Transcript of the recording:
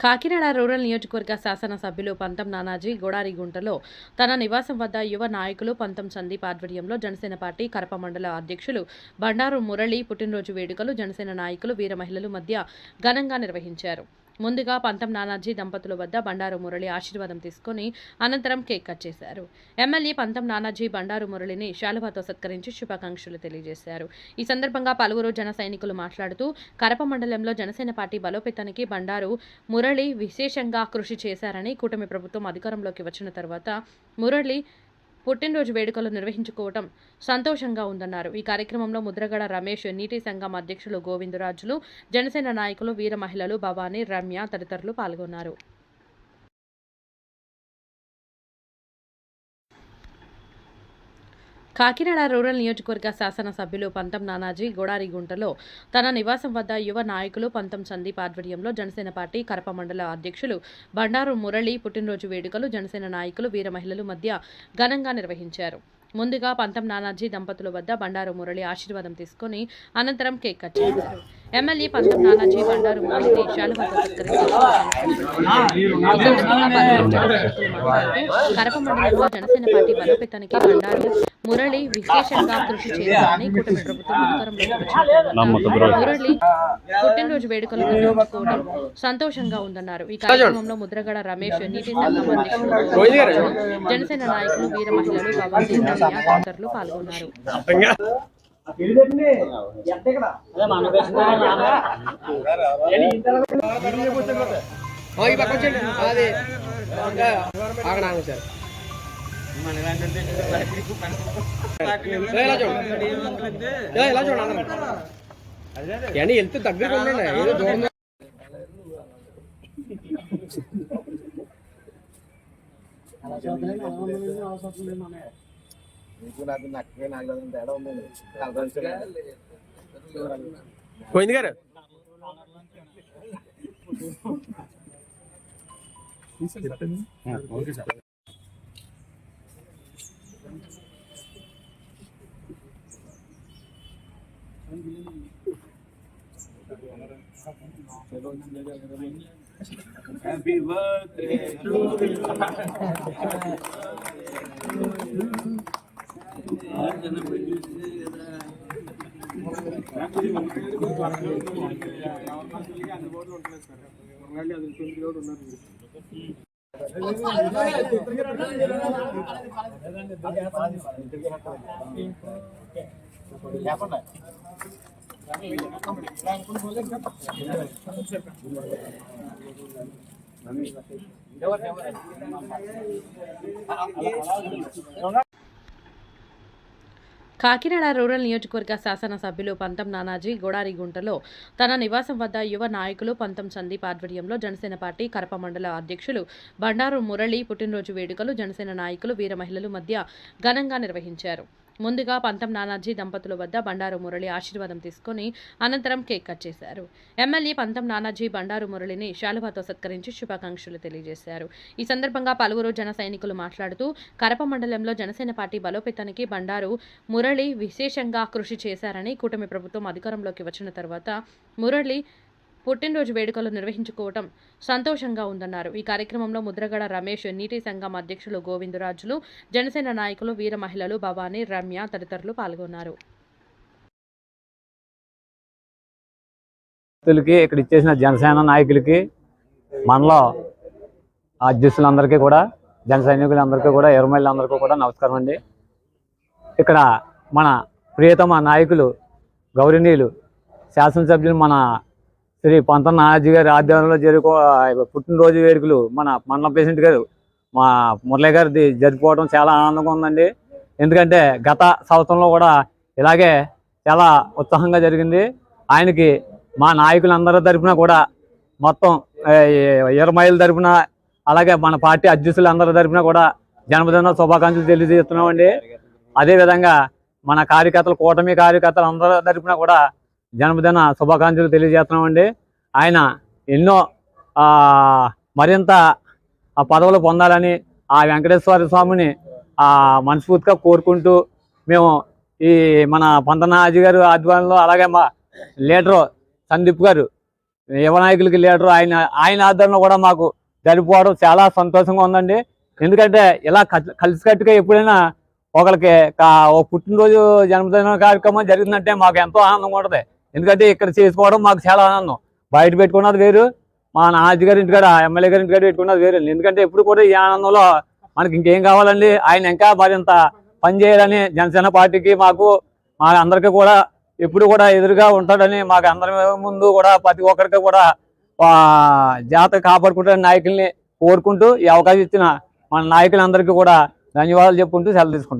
Kakinada rural నియోజకవర్గ శాసనసభ్యులు పంతం నానాజీ గోడారిగుంటలో తన నివాసం వద్ద యువ నాయకులు పంతం సందీప్ ఆధ్వర్యంలో జనసేన పార్టీ కరప మండల అధ్యక్షులు బండారు మురళి పుట్టినరోజు వేడుకలు జనసేన నాయకులు వీర మహిళలు మధ్య ఘనంగా నిర్వహించారు. ముందుగా పంతం నానాజీ దంపతుల వద్ద బండారు మురళి ఆశీర్వాదం తీసుకుని అనంతరం కేక్ కట్ చేశారు. ఎమ్మెల్యే పంతం నానాజీ బండారు మురళిని శాలువాతో సత్కరించి శుభాకాంక్షలు తెలియజేశారు. ఈ సందర్భంగా పలువురు జన సైనికులు మాట్లాడుతూ కరప మండలంలో జనసేన పార్టీ బలోపేతానికి బండారు మురళి విశేషంగా కృషి చేశారని కూటమి ప్రభుత్వం అధికారంలోకి వచ్చిన తర్వాత మురళి పుట్టినరోజు వేడుకలు నిర్వహించుకోవటం సంతోషంగా ఉందన్నారు. ఈ కార్యక్రమంలో ముద్రగడ రమేష్ నీటి సంఘం అధ్యక్షులు గోవిందరాజులు జనసేన నాయకులు వీర మహిళలు భవానీ రమ్య తదితరులు పాల్గొన్నారు. కాకినాడ రూరల్ నియోజకవర్గ శాసనసభ్యులు పంతం నానాజీ గోడారిగుంటలో తన నివాసం వద్ద యువ నాయకులు పంతం సందీప్ ఆధ్వర్యంలో జనసేన పార్టీ కరప మండల అధ్యక్షులు బండారు మురళి పుట్టినరోజు వేడుకలు జనసేన నాయకులు వీర మహిళలు మధ్య ఘనంగా నిర్వహించారు. ముందుగా పంతం నానాజీ దంపతుల వద్ద బండారు మురళి ఆశీర్వాదం తీసుకుని అనంతరం కేక్ కట్ చేశారు. ఎమ్మెల్యే పంతం నానాజీ బండారు మురళిని శాలువాతో కరప మండలంలో జనసేన పార్టీ బలోపేతానికి బండారు మురళి విశేషంగా కృషి చేయాలని కూటమి ప్రభుత్వం అధికారంలోకి మురళి పుట్టినరోజు వేడుకలు నిర్వహించుకోవడం సంతోషంగా ఉందన్నారు. ఈ కార్యక్రమంలో ముద్రగడ రమేష్ నీటి సంఘం అధ్యక్షులు జనసేన నాయకులు వీర మహిళలు భవానీ తదితరులు పాల్గొన్నారు. ఆగండి సార్. ఏ, ఇలా చూడండి ఏ, ఇలా చూడండి అందరం. ఏండి వెళ్తే దగ్గరికి ఉండండి. ఏదో దూరం పోయింది గారు లేకుండా ఎవరు ఎవరు? కాకినాడ రూరల్ నియోజకవర్గ శాసనసభ్యులు పంతం నానాజీ గోడారిగుంటలో తన నివాసం వద్ద యువ నాయకులు పంతం సందీప్ ఆధ్వర్యంలో జనసేన పార్టీ కరప మండల అధ్యక్షులు బండారు మురళి పుట్టినరోజు వేడుకలు జనసేన నాయకులు వీర మహిళలు మధ్య ఘనంగా నిర్వహించారు. ముందుగా పంతం నానాజీ దంపతుల వద్ద బండారు మురళి ఆశీర్వాదం తీసుకుని అనంతరం కేక్ కట్ చేశారు. ఎమ్మెల్యే పంతం నానాజీ బండారు మురళిని శాలువాతో సత్కరించి శుభాకాంక్షలు తెలియజేశారు. ఈ సందర్భంగా పలువురు జన సైనికులు మాట్లాడుతూ కరప మండలంలో జనసేన పార్టీ బలోపేతానికి బండారు మురళి విశేషంగా కృషి చేశారని కూటమి ప్రభుత్వం అధికారంలోకి వచ్చిన తర్వాత మురళి పుట్టినరోజు వేడుకలు నిర్వహించుకోవటం సంతోషంగా ఉందన్నారు. ఈ కార్యక్రమంలో ముద్రగడ రమేష్ నీటి సంఘం అధ్యక్షులు గోవిందరాజులు జనసేన నాయకులు వీర మహిళలు భవానీ రమ్య తదితరులు పాల్గొన్నారు. ఇక్కడ ఇచ్చేసిన జనసేన నాయకులకి మనలో అధ్యక్షులందరికీ కూడా జన సైనికులందరికీ కూడా ఎరుమల్లందరికీ కూడా నమస్కారం అండి. ఇక్కడ మన ప్రియతమ నాయకులు గౌరవనీయులు శాసనసభ్యులు మన శ్రీ పంత నాజీ గారి ఆధ్వర్యంలో జరుగు పుట్టినరోజు వేడుకలు మన మండలం ప్రెసిడెంట్ గారు మా మురళి గారిది జరుపుకోవడం చాలా ఆనందంగా ఉందండి. ఎందుకంటే గత సంవత్సరంలో కూడా ఇలాగే చాలా ఉత్సాహంగా జరిగింది. ఆయనకి మా నాయకులందరి తరఫున కూడా మొత్తం ఇరమైల తరఫున అలాగే మన పార్టీ అధ్యక్షులందరి తరఫున కూడా జన్మదిన శుభాకాంక్షలు తెలియజేస్తున్నామండి. అదేవిధంగా మన కార్యకర్తలు కూటమి కార్యకర్తలు అందరి తరఫున కూడా జన్మదిన శుభాకాంక్షలు తెలియజేస్తున్నామండి. ఆయన ఎన్నో మరింత ఆ పదవులు పొందాలని ఆ వెంకటేశ్వర స్వామిని మనస్ఫూర్తిగా కోరుకుంటూ మేము ఈ మన పంతనాజీ గారు ఆధ్వర్యంలో అలాగే మా లీడరు సందీప్ గారు యువనాయకులకి లీడరు ఆయన ఆయన ఆధ్వర్యంలో కూడా మాకు జరిపోవడం చాలా సంతోషంగా ఉందండి. ఎందుకంటే ఇలా కలిసికట్టుగా ఎప్పుడైనా ఒకరికి కా- ఒక పుట్టినరోజు జన్మదిన కార్యక్రమం జరిగిందంటే మాకు ఎంతో ఆనందంగా ఉంటుంది. ఎందుకంటే ఇక్కడ చేసుకోవడం మాకు చాలా ఆనందం. బయట పెట్టుకున్నది వేరు మా నాజీ గారి ఇంటికాడ ఎమ్మెల్యే గారి ఇంటికాడ పెట్టుకున్నది వేరు. ఎందుకంటే ఎప్పుడు కూడా ఈ ఆనందంలో మనకి ఇంకేం కావాలండి? ఆయన ఇంకా మరింత పని చేయాలని జనసేన పార్టీకి మాకు మా అందరికీ కూడా ఎప్పుడు కూడా ఎదురుగా ఉంటాడని మాకు అందరి ముందు కూడా ప్రతి ఒక్కరికి కూడా జాతర కాపాడుకుంటున్న నాయకుల్ని కోరుకుంటూ ఈ అవకాశం ఇచ్చిన మన నాయకులందరికీ కూడా ధన్యవాదాలు చెప్పుకుంటూ సెలవు తీసుకుంటాం